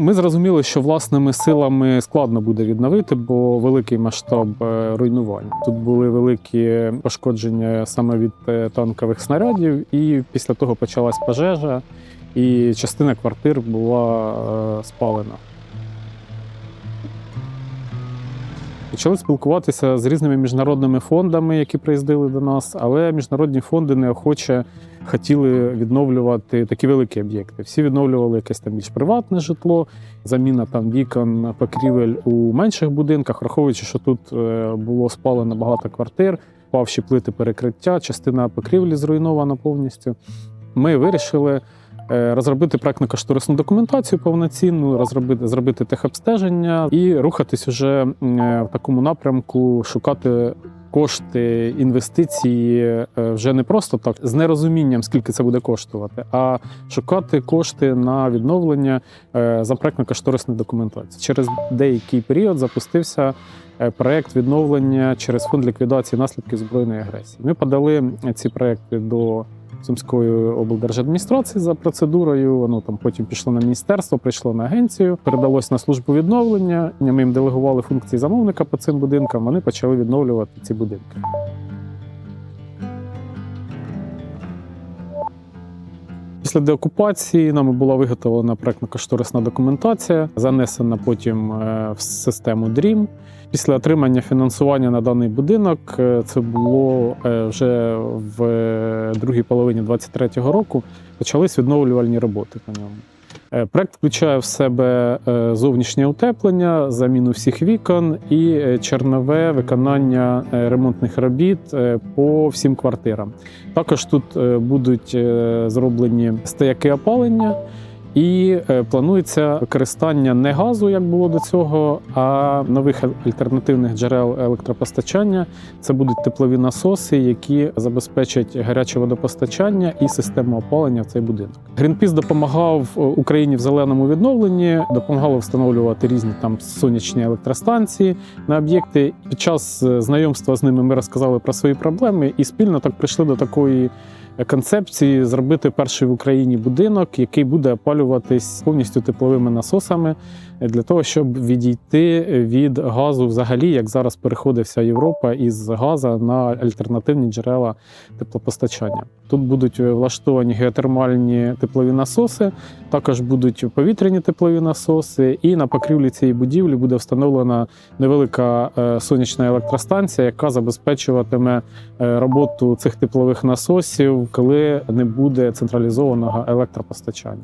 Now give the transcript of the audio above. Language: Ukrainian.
Ми зрозуміли, що власними силами складно буде відновити, бо великий масштаб е, руйнувань. Тут були великі пошкодження саме від е, танкових снарядів, і після того почалась пожежа, і частина квартир була е, спалена. Почали спілкуватися з різними міжнародними фондами, які приїздили до нас, але міжнародні фонди неохоче хотіли відновлювати такі великі об'єкти. Всі відновлювали якесь там більш приватне житло, заміна там вікон, покрівель у менших будинках, враховуючи, що тут е, було спалено багато квартир, павші плити перекриття, частина покрівлі зруйнована повністю. Ми вирішили розробити проектно-кошторисну документацію повноцінну, розробити зробити техобстеження і рухатись уже е, в такому напрямку, шукати кошти, інвестиції е, вже не просто так з нерозумінням, скільки це буде коштувати, а шукати кошти на відновлення е, за проектно-кошторисну документацію. Через деякий період запустився е, проект відновлення через фонд ліквідації наслідків збройної агресії. Ми подали ці проекти до Сумської облдержадміністрації за процедурою. Воно там потім пішло на міністерство, прийшло на агенцію, передалось на службу відновлення. Ми їм делегували функції замовника по цим будинкам. Вони почали відновлювати ці будинки. Після деокупації нами була виготовлена проектно-кошторисна документація, занесена потім е, в систему DREAM. Після отримання фінансування на даний будинок е, це було е, вже в другій половині 2023 року. Почались відновлювальні роботи по ньому. Е, Проект включає в себе е, зовнішнє утеплення, заміну всіх вікон і е, чернове виконання ремонтних робіт по всім квартирам. Також тут будуть зроблені стояки опалення. І е, планується використання не газу, як було до цього, а нових альтернативних джерел електропостачання. Це будуть теплові насоси, які забезпечать гаряче водопостачання і систему опалення в цей будинок. Greenpeace допомагав е, Україні в зеленому відновленні, допомагало встановлювати різні там сонячні електростанції на об'єкти. Під час е, знайомства з ними ми розказали про свої проблеми і спільно так прийшли до такої концепції зробити перший в Україні будинок, який буде опалюватись повністю тепловими насосами для того, щоб відійти від газу, взагалі, як зараз переходить вся Європа із газу на альтернативні джерела теплопостачання. Тут будуть влаштовані геотермальні теплові насоси, також будуть повітряні теплові насоси, і на покрівлі цієї будівлі буде встановлена невелика е, сонячна електростанція, яка забезпечуватиме е, роботу цих теплових насосів, коли не буде централізованого електропостачання.